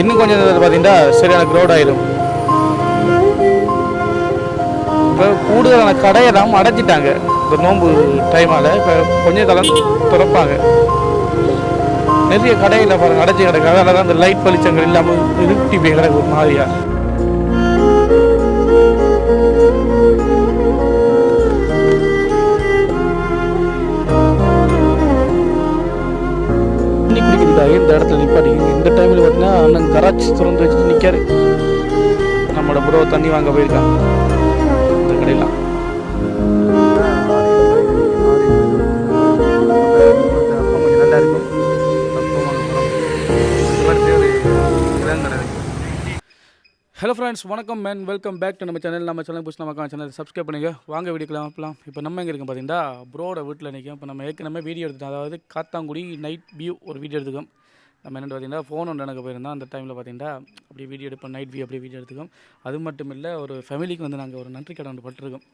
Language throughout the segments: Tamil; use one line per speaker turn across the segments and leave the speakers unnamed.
இன்னும் கொஞ்சம் நேரத்தில் பார்த்தீங்கன்னா சரியான க்ரௌட் ஆயிடும் இப்போ கூடுதலான கடையெல்லாம் அடைச்சிட்டாங்க இந்த நோன்பு டைமால் இப்போ கொஞ்சம் தளம் திறப்பாங்க. நிறைய கடையில் பாருங்கள் அடைச்சி கிடக்கு அதனால தான் அந்த லைட் பளிச்சங்கள் இல்லாமல் இருட்டி போய் கிடக்கு ஒரு மாதிரியா இந்த இடத்துல நிற்பாரு இந்த டைமில் பார்த்தீங்கன்னா அண்ணன் கராச்சி திறந்து வச்சுட்டு நிற்காரு நம்மளோட ப்ரோ தண்ணி வாங்க போயிருக்கான். இந்த கடையெல்லாம் ஹலோ ஃப்ரெண்ட்ஸ் வணக்கம் மேன் வெல்கம் பேக் டு நம்ம சேனல் நம்ம சேனல் புஷ் நம்ம சேனல் சப்ஸ்கிரைப் பண்ணுங்க. வாங்க வீடியோக்கலாம் அப்பலாம் இப்போ நம்ம எங்கே இருக்கோம் பார்த்தீங்கன்னா ப்ரோட வீட்டில் நிற்கும் இப்போ நம்ம ஏற்கனவே வீடியோ எடுத்துட்டோம். அதாவது காத்தாங்குடி நைட் வியூ ஒரு வீடியோ எடுத்துக்கோம். நம்ம என்னென்னு பார்த்தீங்கன்னா ஃபோன் ஒன்று எனக்கு போயிருந்தோம் அந்த டைமில் பார்த்தீங்கன்னா அப்படி வீடியோ எடுப்போம் நைட் வியூ அப்படி வீடியோ எடுத்துக்கோம். அது மட்டும் இல்லை ஒரு ஃபேமிலிக்கு வந்து நாங்கள் ஒரு நன்றி கடன் ஒன்று பட்டிருக்கோம்.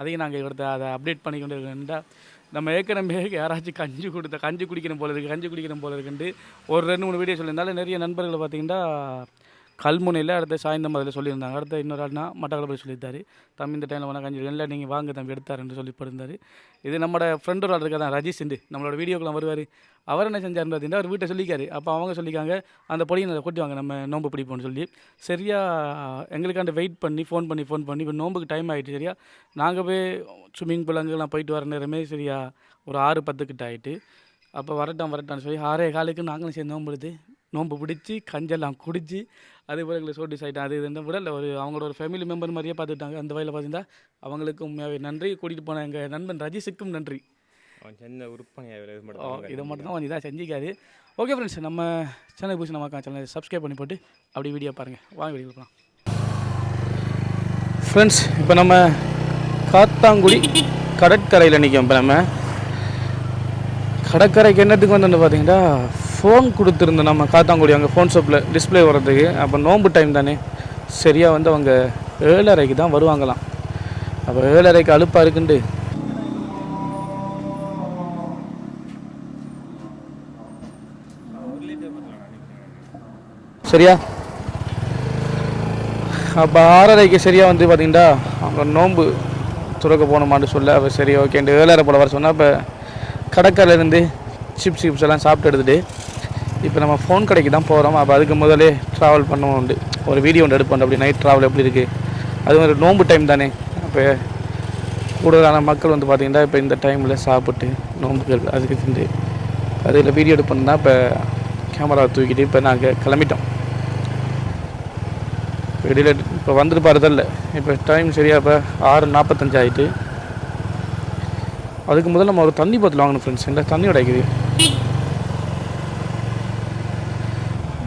அதையும் நாங்கள் இவர்த்த அதை அப்டேட் பண்ணிக்கொண்டு இருக்கோம்டா நம்ம ஏற்கனவே யாராச்சும் கஞ்சி கொடுத்த கஞ்சி குடிக்கணும் போல இருக்குது கஞ்சி குடிக்கணும் போல இருக்குன்ட்டு ஒரு ரெண்டு மூணு வீடியோ சொல்லியிருந்தாலும் நிறைய நண்பர்களை பார்த்தீங்கன்னா கல்முனையில் அடுத்த சாயந்தரம் சொல்லியிருந்தாங்க. அடுத்த இன்னொரு ஆள்னா மட்டக்களப்பில் சொல்லியிருந்தார். தம்பி இந்த டைமில் வேணால் கஞ்சி இல்லை நீங்கள் வாங்க தம்பி எடுத்தாருன்னு சொல்லி போயிருந்தார் இது நம்மளோட ஃப்ரெண்ட் ஒரு ஆள் இருக்கா தான் ரஜீஷ் நம்மளோட வீடியோக்கெலாம் வருவார். அவர் என்ன செஞ்சார் பார்த்தீங்கன்னா அவர் வீட்டை சொல்லிக்காரு அப்போ அவங்க சொல்லிக்காங்க அந்த பொடியை அதை கொட்டி வாங்க நம்ம நோம்பு பிடிப்போம்னு சொல்லி. சரியாக எங்களுக்காண்ட வெயிட் பண்ணி ஃபோன் பண்ணி ஃபோன் பண்ணி இப்போ நோம்புக்கு டைம் ஆகிட்டு சரியா? நாங்கள் போய் ஸ்விம்மிங் பூல் அங்கெல்லாம் போயிட்டு வர நேரமே சரியா ஒரு ஆறு பத்துக்கிட்ட ஆகிட்டு அப்போ வரட்டான் வரட்டான்னு சொல்லி ஆறே காலுக்கு நாங்களும் சேர்ந்து நோம்பு எடுத்து நோம்பு பிடிச்சி கஞ்செல்லாம் குடித்து அதே போல் எங்களுக்கு சோட்டிஸ் ஆகிட்டோம் அது இது விடல ஒரு அவங்களோட ஒரு ஃபேமிலி மெம்பர் மாதிரியே பார்த்துட்டாங்க அந்த வகையில் பார்த்தீங்கன்னா அவங்களுக்கு உண்மையாகவே நன்றி. கூட்டிகிட்டு போன எங்கள் நண்பன் ரஜிஷுக்கும் நன்றி.
அவன் சின்ன உருப்பணியாக இது மட்டும்
இதை மட்டும் தான் இதாக செஞ்சிக்காது ஓகே ஃப்ரெண்ட்ஸ் நம்ம சேனல் புதுசு நம்ம சேனலை சப்ஸ்கிரைப் பண்ணி போட்டு அப்படி வீடியோ பாருங்கள் வாங்க வீடியோ போகலாம் ஃப்ரெண்ட்ஸ் இப்போ நம்ம காத்தாங்குடி கடற்கரையில் நிற்கும் இப்போ நம்ம. கடற்கரைக்கு என்னத்துக்கு வந்து பார்த்தீங்கன்னா ஃபோன் கொடுத்துருந்தோம் நம்ம காத்தாங்குடி அங்கே ஃபோன் ஷாப்பில் டிஸ்ப்ளே வர்றதுக்கு. அப்போ நோம்பு டைம் தானே. சரியாக வந்து அவங்க ஏழரைக்கு தான் வருவாங்களாம். அப்போ ஏழரைக்கு அலுப்பாக இருக்குண்டு. சரியா? அப்போ ஆறரைக்கு சரியாக வந்து பார்த்தீங்கன்னா அவங்க நோன்பு துறக்க போகணுமான்னு சொல்ல அப்போ சரி ஓகேண்டு ஏழரை போல வர சொன்னால் இப்போ கடற்கரையிலேருந்து சிப்ஸ் சிப்ஸ் எல்லாம் சாப்பிட்டு எடுத்துட்டு இப்போ நம்ம ஃபோன் கடைக்கு தான் போகிறோம் அப்போ அதுக்கு முதலே ட்ராவல் பண்ணுவோம் உண்டு. ஒரு வீடியோ ஒன்று எடுப்போம் அப்படி நைட் ட்ராவல் எப்படி இருக்குது அது ஒரு நோம்பு டைம் தானே. அப்போ கூடுதலான மக்கள் வந்து பார்த்திங்கன்னா இப்போ இந்த டைமில் சாப்பிட்டு நோம்புகள் அதுக்கு செஞ்சு அதில் வீடியோ எடுப்போம் தான் இப்போ கேமரா தூக்கிட்டு இப்போ நாங்கள் கிளம்பிட்டோம். வெளியில் இப்போ வந்துட்டு பாருதல்ல இப்போ டைம் சரியா இப்போ ஆறு நாற்பத்தஞ்சு ஆகிட்டு அதுக்கு முதல்ல நம்ம ஒரு தண்ணி பாத்தில் வாங்கணும் ஃப்ரெண்ட்ஸ் இல்லை தண்ணி உடைக்குது?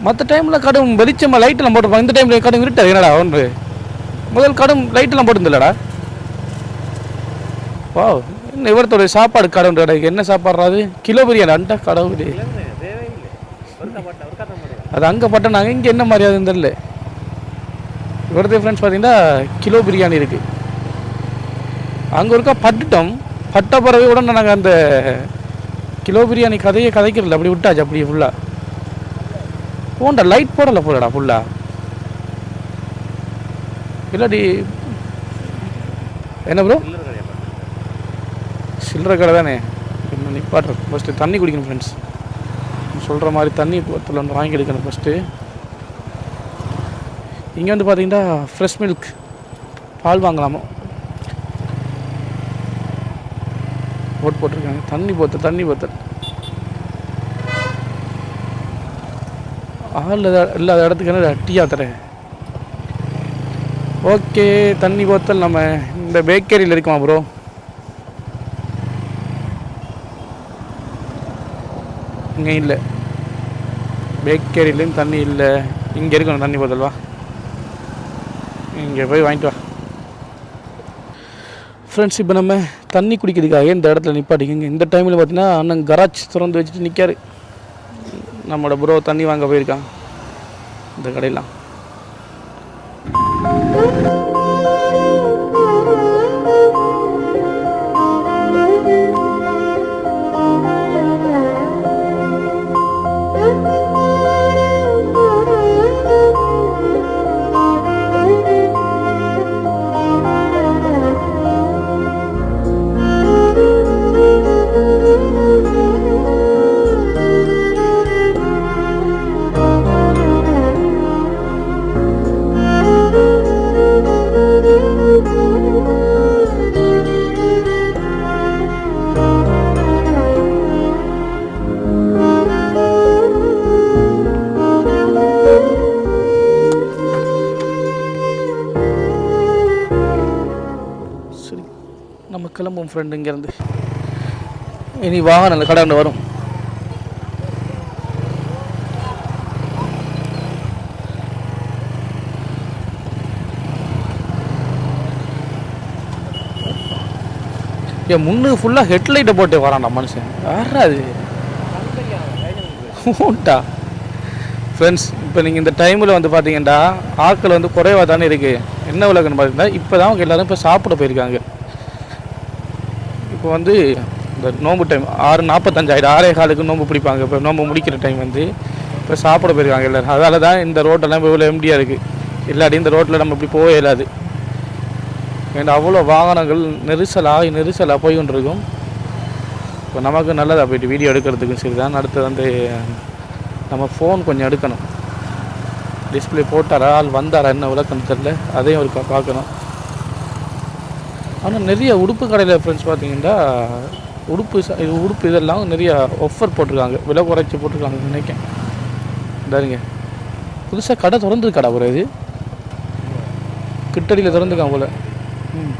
மற்ற டைமில் கடும் வெளிச்சமாக லைட்டெல்லாம் போட்டுருப்பாங்க இந்த டைமில் கடும் இருட்டாது என்னடா ஒன்று? முதல் கடும் லைட்டெல்லாம் போட்டுருந்தலடா. வா என்ன இவரத்தோட சாப்பாடு கடை என்ன சாப்பாடுறாது கிலோ பிரியாணி அண்டா கடவுள். அது அங்கே பட்டனாங்க இங்கே என்ன மாதிரியாதுன்னு தெரியல. இவரது ஃப்ரெண்ட்ஸ் பார்த்தீங்கன்னா கிலோ பிரியாணி இருக்குது அங்கே ஒருக்கா பட்டுட்டோம். பட்ட பிறகு உடனே நாங்கள் அந்த கிலோ பிரியாணி கதையை கதைக்கிறதில்ல அப்படி விட்டாச்சு அப்படி ஃபுல்லாக போண்டா லைட் போடலை போலடா ஃபுல்லாக இல்லாடி என்ன ப்ரோ சில்லற கடை தானே? இன்னும் நிப்பாட்டுறேன் ஃபஸ்ட்டு தண்ணி குடிக்கணும் ஃப்ரெண்ட்ஸ் சொல்கிற மாதிரி தண்ணி பத்தில் ஒன்று வாங்கி எடுக்கணும் ஃபஸ்ட்டு இங்கே வந்து பார்த்தீங்கன்னா ஃப்ரெஷ் மில்க் பால் வாங்கலாமா? போட் போட்டிருக்காங்க. தண்ணி போத்தல் தண்ணி போத்தல் ஆள் இல்லாத- இடத்துக்கு என்ன டீயா தரேன் ஓகே தண்ணி போத்தல் நம்ம இந்த பேக்கரியில் இருக்குமா ப்ரோ இங்கே இல்லை. பேக்கரியிலையும் தண்ணி இல்லை. இங்கே இருக்கணும் தண்ணி போத்தல் வா. இங்கே போய் வாங்கிட்டு வா. ஃப்ரெண்ட்ஸ் இப்போ நம்ம தண்ணி குடிக்கிறதுக்காக இந்த இடத்துல நிப்பாட்டிக்கோங்க? இந்த டைமில் பார்த்தீங்கன்னா அண்ணன் கராஜ் திறந்து வச்சுட்டு நிற்காரு நம்மளோட ப்ரோ தண்ணி வாங்க போயிருக்கான். இந்த கடையெல்லாம் போகும் ஃப்ரெண்டு இங்கேருந்து. இனி வாகனம் இல்லை கடை வரும். ஏன் முன்னுக்கு ஃபுல்லாக ஹெட்லைட்டை போட்டு வரான்டா மனுஷன். யாரா ஊட்டா ஃப்ரெண்ட்ஸ் இப்போ நீங்கள் இந்த டைமில் வந்து பார்த்தீங்கன்னா ஆட்கள் வந்து குறைவாக தானே இருக்குது என்ன விளக்குன்னு பார்த்தீங்கன்னா இப்போ தான் அவங்க எல்லோரும் இப்போ சாப்பிட போயிருக்காங்க. இப்போ வந்து இந்த நோம்பு டைம் ஆறு நாற்பத்தஞ்சாயிரம் ஆறே காலுக்கு நோம்பு பிடிப்பாங்க. இப்போ நோம்பு முடிக்கிற டைம் வந்து இப்போ சாப்பிட போயிருக்காங்க எல்லோரும். அதால தான் இந்த ரோட்டெல்லாம் இப்போ இவ்வளோ எம்டியாக இருக்குது இல்லாட்டி இந்த ரோட்டில் நம்ம இப்படி போகவே இயலாது ஏன்னா அவ்வளோ வாகனங்கள் நெரிசலாக நெரிசலாக போய் கொண்டிருக்கும் இப்போ நமக்கு நல்லதாக போயிட்டு வீடியோ எடுக்கிறதுக்கும் சரி தான் அடுத்தது வந்து நம்ம ஃபோன் கொஞ்சம் எடுக்கணும். டிஸ்பிளே போட்டாரா ஆள் வந்தாரா என்ன விளக்கம் தெரில அதையும் ஒரு பார்க்கணும். ஆனால் நிறைய உடுப்பு கடையில் ஃப்ரெண்ட்ஸ் பார்த்தீங்கன்னா உடுப்பு இது உடுப்பு இதெல்லாம் நிறைய ஆஃபர் போட்டிருக்காங்க. விலை குறைச்சி போட்டிருக்காங்க நினைக்கேன் இதாருங்க புதுசாக கடை திறந்துருக்காடா ஒரு இது? கிட்டடியில் திறந்துருக்கான் போல. ம்.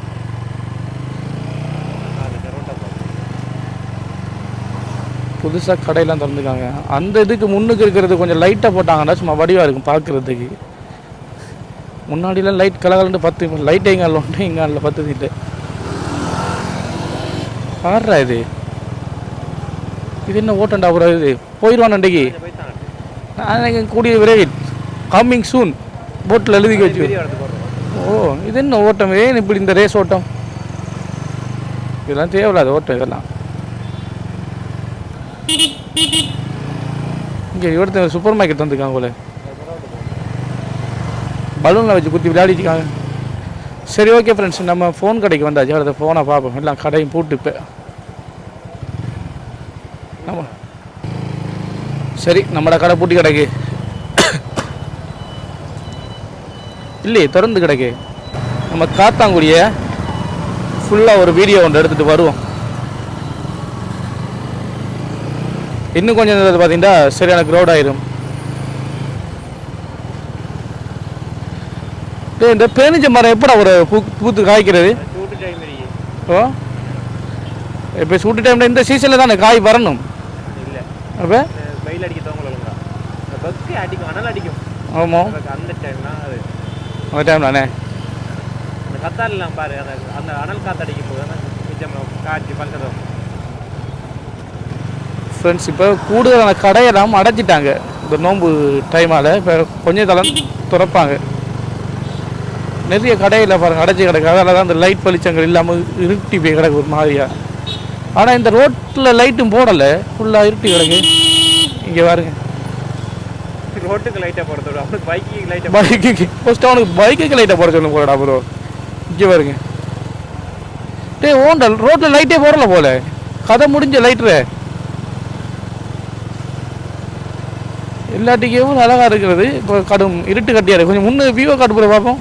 புதுசாக கடையெல்லாம் திறந்துருக்காங்க. அந்த இதுக்கு முன்னுக்கு இருக்கிறது கொஞ்சம் லைட்டாக போட்டாங்கன்னா சும்மா வடிவாக இருக்கும் பார்க்குறதுக்கு முன்னாடிலாம் லைட் கலகலண்டு பத்து லைட் எங்கே ஒன்று இங்கே இல்லை பத்து இல்லை பாடுறா இது. இது என்ன ஓட்டண்டா அப்புறம் இது? போயிடுவான் அன்றைக்கு நான் கூடிய விரைவில். கம்மிங் சூன் போட்டில் எழுதி வச்சு ஓ இது என்ன ஓட்டம்? ஏன் இப்படி இந்த ரேஸ் ஓட்டம்? இதெல்லாம் தேவையில்லாத ஓட்டம் இதெல்லாம். இங்கே இவர்த்த சூப்பர் மார்க்கெட் வந்துருக்காங்க போல. பலூனில் வச்சு குத்தி விளையாடிட்டுருக்காங்க சரி ஓகே ஃப்ரெண்ட்ஸ் நம்ம ஃபோன் கடைக்கு வந்தாச்சு. அடுத்த ஃபோனை பார்ப்போம். எல்லாம் கடையும் பூட்டு இப்போ. நம்ம சரி நம்மட கடை பூட்டி கிடக்கு. இல்லையே திறந்து கிடக்கு. நம்ம காத்தாங்குடிய ஃபுல்லாக ஒரு வீடியோ ஒன்று எடுத்துகிட்டு வருவோம். இன்னும் கொஞ்சம் நேரத்தில் பார்த்தீங்கன்னா சரியான க்ரௌட் ஆயிரும். டேய் இந்த பேனிச்ச மரம் எப்படா ஒரு பூ பூத்து காய்க்கிறது? ஓ. இப்போ சூட்டு டைமில் இந்த சீசனில் தானே காய் வரணும்?
இல்லை.
அப்போ?
வெயில் அடிக்க தோங்கலா இந்த பக்கு அடிக்கும் அனல் அடிக்கும்.
ஆமாம்
அந்த டைம்னா அது.
அந்த டைம் தானே?
அந்த கத்தாலாம் பாரு அந்த அந்த அனல் காத்து அடிக்கும் போது மிச்சம் காய்ச்சி பழுக்கதும்
ஃப்ரெண்ட்ஸ் இப்போ கூடுதலான கடையெல்லாம் அடைச்சிட்டாங்க இந்த நோன்பு டைமால் இப்போ கொஞ்சம் தளம் திறப்பாங்க. நிறைய கடையில் பாருங்கள் அடைச்சி கிடக்கு. அதனால தான் இந்த லைட் வெளிச்சங்கள் இல்லாமல் இருட்டி போய் கிடக்கு ஒரு மாதிரியா. ஆனால் இந்த ரோட்டில் லைட்டும் போடலை. ஃபுல்லாக இருட்டி கிடக்கு. இங்கே பாருங்க.
ரோட்டுக்கு லைட்டை போடுறது விட அவனுக்கு பைக்கு லைட்டை
பைக்குக்கு ஃபஸ்ட்டு அவனுக்கு பைக்குக்கு லைட்டை போட சொல்லணும் போலடா ப்ரோ இங்கே பாருங்க. டேய் ஓண்டல் ரோட்டில் லைட்டே போடல போல. கதை முடிஞ்ச லைட்ரு எல்லாட்டிக்கும் அழகாக இருக்கிறது. இப்போ கடும் இருட்டு கட்டியா இருக்கு. கொஞ்சம் முன்னே வியூவை காட்டு போல பார்ப்போம்.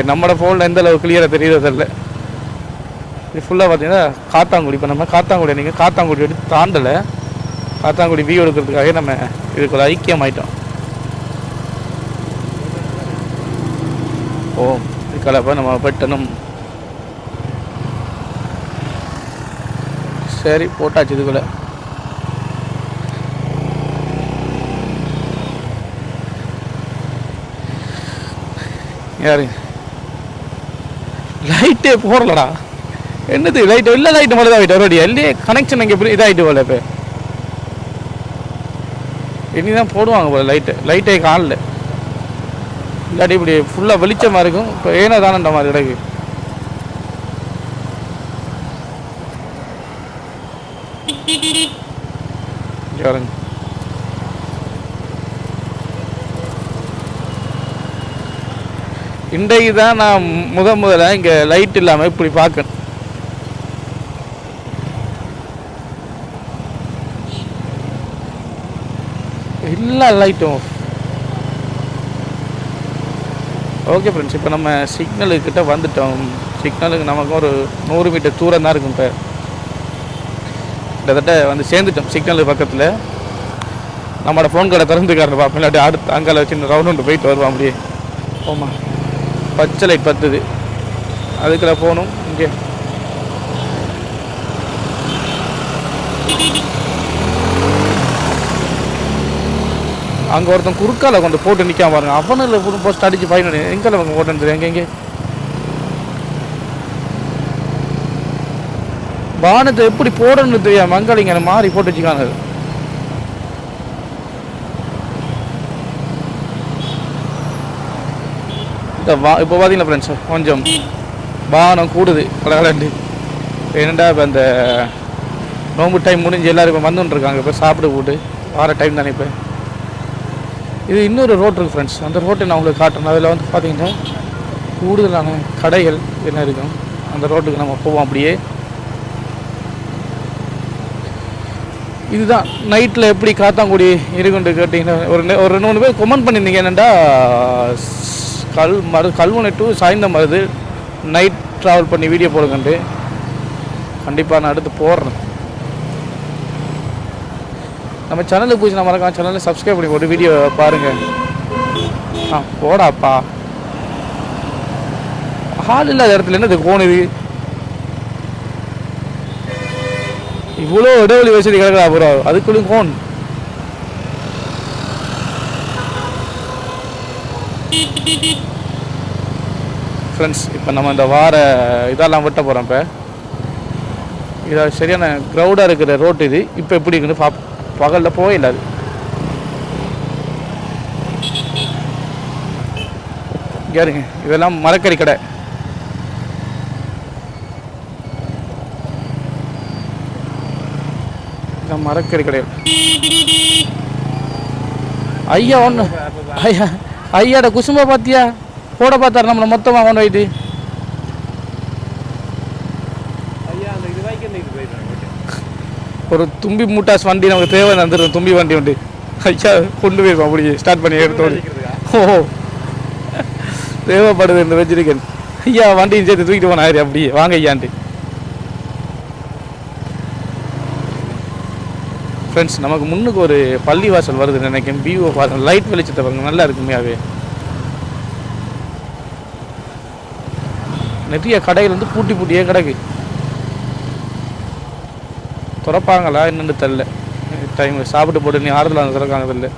இப்போ நம்மளோட ஃபோனில் எந்த அளவு கிளியராக தெரியுதோ இது ஃபுல்லாக பார்த்தீங்கன்னா காத்தாங்குடி இப்போ நம்ம காத்தாங்குடி நீங்கள் காத்தாங்குடி எடுத்து தாண்டலை காத்தாங்குடி வியூ எடுக்கிறதுக்காக நம்ம இதுக்கு ஒரு ஐக்கியம் ஓ இதுக்கலப்ப நம்ம வெட்டணும். சரி போட்டாச்சு இதுக்குள்ள. யாரு? லைட்டே போடலடா. என்னது லைட்டு இல்லை லைட்டு மட்டும் தான் ஆகிட்டு ரெடி எல்லையே கனெக்ஷன் இங்கே எப்படி இதாகிட்டு போல இப்போ. இனி தான் போடுவாங்க போல லைட்டு லைட்டே காணல இல்லாட்டி இப்படி ஃபுல்லாக வெளிச்சமாக இருக்கும். இப்போ ஏனோ தானன்ற மாதிரி கிடக்கு. இங்க பாருங்க. இன்றைக்கு தான் நான் முத முதல்ல இங்கே லைட் இல்லாமல் இப்படி பார்க்கணும். எல்லா லைட்டும் ஓகே ஃப்ரெண்ட்ஸ் இப்போ நம்ம சிக்னலுக்கிட்ட வந்துட்டோம். சிக்னலுக்கு நமக்கு ஒரு நூறு மீட்டர் தூரம் தான் இருக்கும் இப்போ. கிட்டத்தட்ட வந்து சேர்ந்துட்டோம் சிக்னல் பக்கத்தில். நம்மளோட ஃபோன் கடை திறந்துக்காரன் பார்ப்போம். இல்லாட்டி அடுத்து அங்கே வச்சு ரவுண்ட் ஒன்று போயிட்டு வருவோம் அப்படியே. போமா பச்சை லைட் பத்துது. அதுக்குள்ள போகணும் இங்கே. அங்கே ஒருத்தன் குறுக்கால கொண்டு போட்டு நிற்காம பாருங்க. அவனில் புது போஸ்ட் அடிச்சு ஃபைன் எங்கே அவங்க போட்டு தெரியும். எங்கே எங்கே? வானத்தை எப்படி போடணும்னு தெரியாம மங்காளிங்க மாறி போட்டு வச்சுக்காங்க இந்த வா இப்போ பார்த்தீங்களா ஃப்ரெண்ட்ஸ் கொஞ்சம் வானம் கூடுது. கலகலண்டு என்னடா இப்போ அந்த நோம்பு டைம் முடிஞ்சு எல்லோரும் இப்போ வந்துட்டுருக்காங்க இப்போ சாப்பிட போட்டு வார டைம் தானே இப்போ. இது இன்னொரு ரோட் இருக்குது ஃப்ரெண்ட்ஸ் அந்த ரோட்டை நான் உங்களுக்கு காட்டுறேன். அதில் வந்து பார்த்தீங்கன்னா கூடுதலான கடைகள் என்ன இருக்கும் அந்த ரோட்டுக்கு நம்ம போவோம் அப்படியே. இதுதான். நைட்டில் எப்படி காத்தாங்குடி இருக்குன்ட்டு கேட்டிங்கன்னா ஒரு ஒரு ரெண்டு மூணு பேர் கொமெண்ட் பண்ணியிருந்தீங்க. என்னென்னா கல் மரு கல்முனை டூ சாய்ந்தம் வருது நைட் ட்ராவல் பண்ணி வீடியோ போடுங்கன்ட்டு கண்டிப்பாக நான் அடுத்து போடுறேன். நம்ம சேனலுக்கு பூஜை மறக்காம சேனலில் சப்ஸ்கிரைப் பண்ணி போட்டு வீடியோ பாருங்கள் ஆ போடாப்பா. ஹால் இல்லாத இடத்துல என்னது கோன் இது? இவ்வளோ இடைவெளி வசதி கிடக்குதா ப்ரோ அதுக்குள்ளேயும் கோன் ஃப்ரெண்ட்ஸ் இப்போ நம்ம இந்த வார இதெல்லாம் வெட்ட போகிறோம் இப்போ. இதை சரியான க்ரௌடாக இருக்கிற ரோட்டு இது. இப்போ எப்படி இருக்குன்னு பா பகலில் போகல அது. யாருங்க இதெல்லாம் மரக்கறி கடை. இதான் மரக்கறி கடை ஐயா ஒன்று ஐயா. ஐயாட குசும்ப பார்த்தியா போட பார்த்தாரு நம்மளை மொத்தமாக கொண்டு போயிட்டு. ஒரு தும்பி மூட்டாஸ் வண்டி நமக்கு தேவை வந்துடும் தும்பி வண்டி உண்டு. ஐயா கொண்டு போயிருப்போம் அப்படி ஸ்டார்ட் பண்ணி எடுத்தோடு ஓ தேவைப்படுது இந்த வச்சிருக்கேன் ஐயா வண்டியும் சேர்த்து தூக்கிட்டு போனாரு அப்படியே. வாங்க ஐயான்ட்டு. ஃப்ரெண்ட்ஸ் நமக்கு முன்னுக்கு ஒரு பள்ளி வாசல் வருது நினைக்கிறேன். பிஓ வாசல். லைட் வெளிச்சத்தை பாருங்க. நல்லா இருக்குமையாவே நிறைய கடைகள் வந்து பூட்டி பூட்டியே கிடக்கு. திறப்பாங்களா என்னென்னு தெரில டைம் சாப்பிட்டு போட்டு நீ ஆறுதல் திறக்காங்க தெரில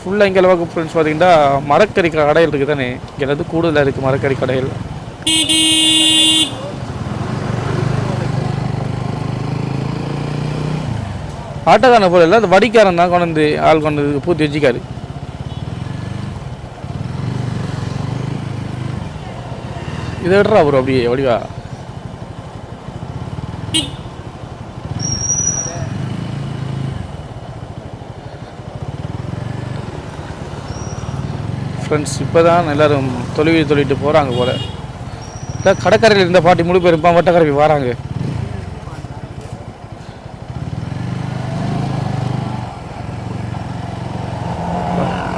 ஃபுல்லாக இங்கே அளவுக்கு ஃப்ரெண்ட்ஸ் பார்த்தீங்கன்னா மரக்கறி கடைகள் இருக்குது தானே இங்கே வந்து கூடுதலாக இருக்குது மரக்கறி கடைகள். ஆட்டோக்காரனை போல இல்லை அந்த வடிக்காரன் தான் கொண்டு வந்து ஆள் கொண்டு வந்து பூத்தி வச்சுக்காரு. இதை விடுறா ப்ரோ அப்படியே வடிவா. ஃப்ரெண்ட்ஸ் இப்போ தான் எல்லோரும் தொழுவி தொழிட்டு போகிறாங்க போல. இல்லை கடற்கரையில் இருந்த பாட்டி முழு பேரும் இருப்பான் வட்டக்கரைக்கு வராங்க.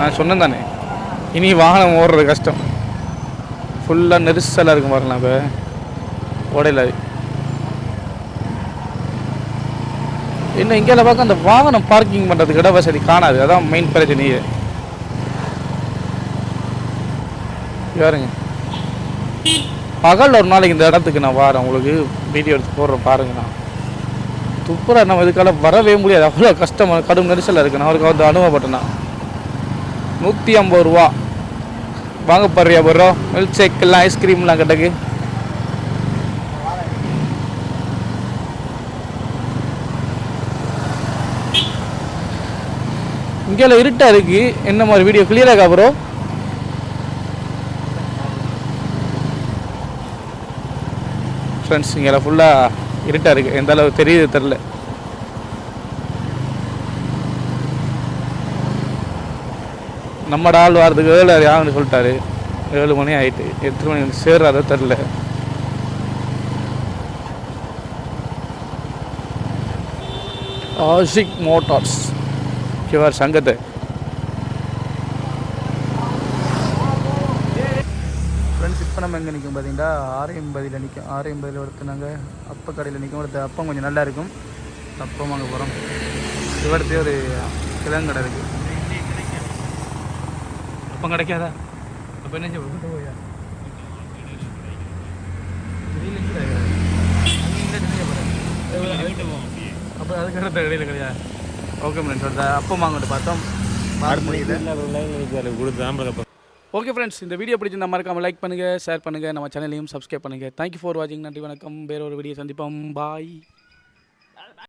நான் சொன்னேன் தானே இனி வாகனம் ஓடுறது கஷ்டம். ஃபுல்லாக நெரிசலாக இருக்கும் பாருங்களா இப்போ உடையில இன்னும் இங்கே பார்க்க அந்த வாகனம் பார்க்கிங் பண்ணுறதுக்கு இட வசதி காணாது. அதான் மெயின் பிரச்சனையே. யாருங்க பகல் ஒரு நாளைக்கு இந்த இடத்துக்கு நான் வரேன். உங்களுக்கு வீடியோ எடுத்து போடுறேன் பாருங்க நான். துப்புரா நம்ம இதுக்கால வரவே முடியாது. அவ்வளோ கஷ்டமாக கடும் நெரிசலாக இருக்கு. நான் அவருக்கு வந்து அனுபவப்பட்டேன் நான். நூற்றி ஐம்பது ரூபா. வாங்க போறியா ப்ரோ மில்க் ஷேக்கெல்லாம் ஐஸ்கிரீம்லாம் கிடக்கு. இங்கே இருட்டா இருக்கு. என்ன மாதிரி வீடியோ கிளியராக ப்ரோ ஃப்ரெண்ட்ஸ் இங்கே ஃபுல்லாக இருட்டாக இருக்குது எந்த அளவு தெரியுது தெரில நம்ம ஆள் வரதுக்கு ஏழு ஆகுன்னு சொல்லிட்டாரு. ஏழு மணி ஆயிட்டு. எத்தனை மணி வந்து சேர்றாரோ தெரில ஆஷிக் மோட்டார்ஸ். இவர் சங்கத்தை. ஃப்ரெண்ட்ஸ் இப்போ நம்ம எங்கே நிற்கும் பார்த்தீங்கன்னா ஆறு எண்பதில் நிற்கும் ஆறு எண்பதில் ஒருத்தர் நாங்கள் அப்ப கடையில் நிற்கும் ஒருத்தர் அப்பம் கொஞ்சம் நல்லா இருக்கும். அப்பம் வாங்க போகிறோம் இவர்த்தே ஒரு கிழங்கடை இருக்குது அப்போ கிடைக்காதா அப்போ என்ன செய்ய போயா அப்போ அதுக்கடுத்த இடையில கிடையாது ஓகே ஃப்ரெண்ட்ஸ் அந்த அப்பம் வாங்கிட்டு பார்த்தோம் ஓகே ஃப்ரெண்ட்ஸ் இந்த வீடியோ பிடிச்சிருந்தா மறக்காம லைக் பண்ணுங்கள் ஷேர் பண்ணுங்கள் நம்ம சேனலையும் சப்ஸ்கிரைப் பண்ணுங்கள் தேங்க்யூ ஃபார் வாட்சிங் நன்றி வணக்கம். வேற ஒரு வீடியோ சந்திப்போம். பாய்